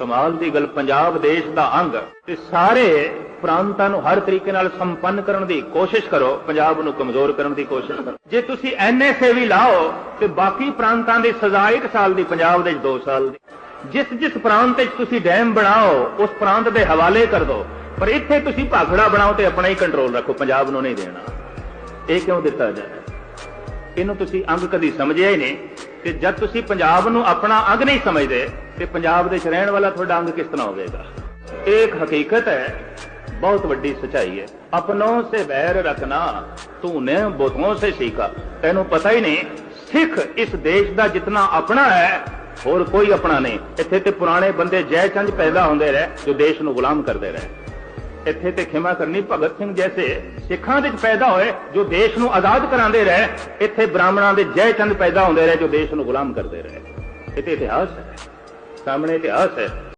ਕਮਾਲ ਦੀ ਗੱਲ, ਪੰਜਾਬ ਦੇਸ਼ ਦਾ ਅੰਗ। ਤੇ ਸਾਰੇ ਪ੍ਰਾਂਤਾਂ ਨੂੰ ਹਰ ਤਰੀਕੇ ਨਾਲ ਸੰਪੰਨ ਕਰਨ ਦੀ ਕੋਸ਼ਿਸ਼ ਕਰੋ, ਪੰਜਾਬ ਨੂੰ ਕਮਜ਼ੋਰ ਕਰਨ ਦੀ ਕੋਸ਼ਿਸ਼ ਕਰੋ। ਜੇ ਤੁਸੀਂ ਐਨਐਸਏ ਵੀ ਲਾਓ, ਤੇ ਬਾਕੀ ਪ੍ਰਾਂਤਾਂ ਦੀ ਸਜ਼ਾ 1 ਸਾਲ ਦੀ, ਪੰਜਾਬ ਦੇ 2 ਸਾਲ ਦੀ। ਜਿਸ ਜਿਸ ਪ੍ਰਾਂਤ ਵਿੱਚ ਤੁਸੀਂ ਡੈਮ ਬਣਾਓ, ਉਸ ਪ੍ਰਾਂਤ ਦੇ ਹਵਾਲੇ ਕਰ ਦਿਓ ਪਰ ਇੱਥੇ ਤੁਸੀਂ ਭਾਖੜਾ ਬਣਾਓ ਤੇ ਆਪਣਾ ਹੀ ਕੰਟਰੋਲ ਰੱਖੋ, ਪੰਜਾਬ ਨੂੰ ਨਹੀਂ ਦੇਣਾ। ਇਹ ਕਿਉਂ ਦਿੱਤਾ ਜਾ ਰਿਹਾ ਇਹਨੂੰ ਤੁਸੀਂ ਅੰਗ ਕਦੀ ਸਮਝਿਆ ਹੀ ਨਹੀਂ। ਕਿ ਜਦ ਤੁਸੀਂ ਪੰਜਾਬ ਨੂੰ ਆਪਣਾ ਅੰਗ ਨਹੀਂ ਸਮਝਦੇ, ਤੇ ਪੰਜਾਬ ਦੇ ਰਹਿਣ ਵਾਲਾ ਤੁਹਾਡਾ ਅੰਗ ਕਿਸ ਤਰ੍ਹਾਂ ਹੋਵੇਗਾ? ਇਹ ਇੱਕ ਹਕੀਕਤ ਹੈ, ਬਹੁਤ ਵੱਡੀ ਸਚਾਈ ਹੈ। ਆਪਣੋਂ ਸੇ ਵੈਰ ਰੱਖਣਾ ਤੂੰ ਨੇ ਬੁੱਤੋਂ ਸੇ ਸੀਖਾ। ਤੈਨੂੰ ਪਤਾ ਹੀ ਨਹੀਂ, ਸਿੱਖ ਇਸ ਦੇਸ਼ ਦਾ ਜਿੰਨਾ ਆਪਣਾ ਹੈ, ਹੋਰ ਕੋਈ ਆਪਣਾ ਨਹੀਂ। ਇੱਥੇ ਤੇ ਪੁਰਾਣੇ ਬੰਦੇ ਜੈ ਚੰਦ ਪੈਦਾ ਹੁੰਦੇ ਰਹੇ, ਜੋ ਦੇਸ਼ ਨੂੰ ਗੁਲਾਮ ਕਰਦੇ ਰਹੇ। ਇੱਥੇ ਤੇ ਖਿਮਾ ਕਰਨੀ ਭਗਤ ਸਿੰਘ ਜੈਸੇ ਸਿੱਖਾਂ ਵਿੱਚ ਪੈਦਾ ਹੋਏ ਜੋ ਦੇਸ਼ ਨੂੰ ਆਜ਼ਾਦ ਕਰਾਉਂਦੇ ਰਹੇ, ਇੱਥੇ ਬ੍ਰਾਹਮਣਾਂ ਦੇ ਜੈ ਚੰਦ ਪੈਦਾ ਹੁੰਦੇ ਰਹੇ ਜੋ ਦੇਸ਼ ਨੂੰ ਗੁਲਾਮ ਕਰਦੇ ਰਹੇ। ਇਹ ਤੇ ਇਤਿਹਾਸ ਹੈ। ਸਾਹਮਣੇ ਇਤਿਹਾਸ ਹੈ।